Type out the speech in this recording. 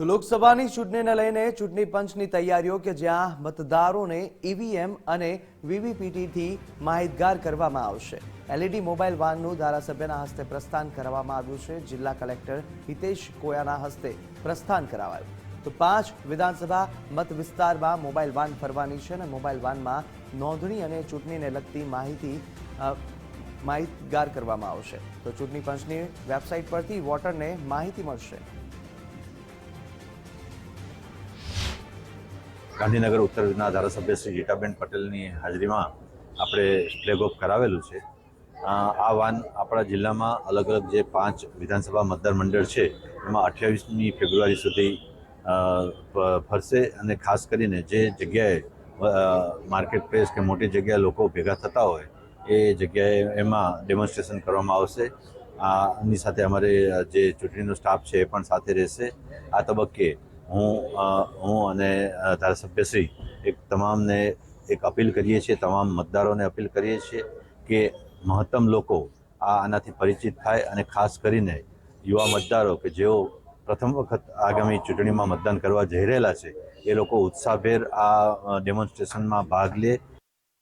તો લોકસભાની ચૂંટણીને લઈને ચૂંટણી પંચની તૈયારીઓ કે જ્યાં મતદારોને ઈવીએમ અને વીવીપીટીથી માહિતગાર કરવામાં આવશે. એલઈડી મોબાઈલ વાનનું ધારાસભ્યના હસ્તે પ્રસ્થાન કરવામાં આવ્યું છે. જિલ્લા કલેક્ટર હિતેશ કોયાના હસ્તે પ્રસ્થાન કરાવાયું. તો પાંચ વિધાનસભા મત વિસ્તારમાં મોબાઈલ વાન ફરવાની છે અને મોબાઈલ વાનમાં નોંધણી અને ચૂંટણીને લગતી માહિતી માહિતગાર કરવામાં આવશે. તો ચૂંટણી પંચની વેબસાઇટ પરથી વોટરને માહિતી મળશે. ગાંધીનગર ઉત્તરના ધારાસભ્ય શ્રી રીટાબેન પટેલની હાજરીમાં આપણે ફ્લેગ ઓફ કરાવેલું છે. આ વાન આપણા જિલ્લામાં અલગ અલગ જે પાંચ વિધાનસભા મતદાર મંડળ છે, એમાં અઠ્યાવીસમી ફેબ્રુઆરી સુધી ફરશે અને ખાસ કરીને જે જગ્યાએ માર્કેટ પ્લેસ કે મોટી જગ્યાએ લોકો ભેગા થતા હોય, એ જગ્યાએ એમાં ડેમોન્સ્ટ્રેશન કરવામાં આવશે. આની સાથે અમારે જે ચૂંટણીનો સ્ટાફ છે એ પણ સાથે રહેશે. આ તબક્કે હું હું અને ધારાસભ્યશ્રી એક તમામને એક અપીલ કરીએ છીએ, તમામ મતદારોને અપીલ કરીએ છીએ કે મહત્તમ લોકો આ આનાથી પરિચિત થાય અને ખાસ કરીને યુવા મતદારો કે જેઓ પ્રથમ વખત આગામી ચૂંટણીમાં મતદાન કરવા જઈ રહેલા છે, એ લોકો ઉત્સાહભેર આ ડેમોન્સ્ટ્રેશનમાં ભાગ લે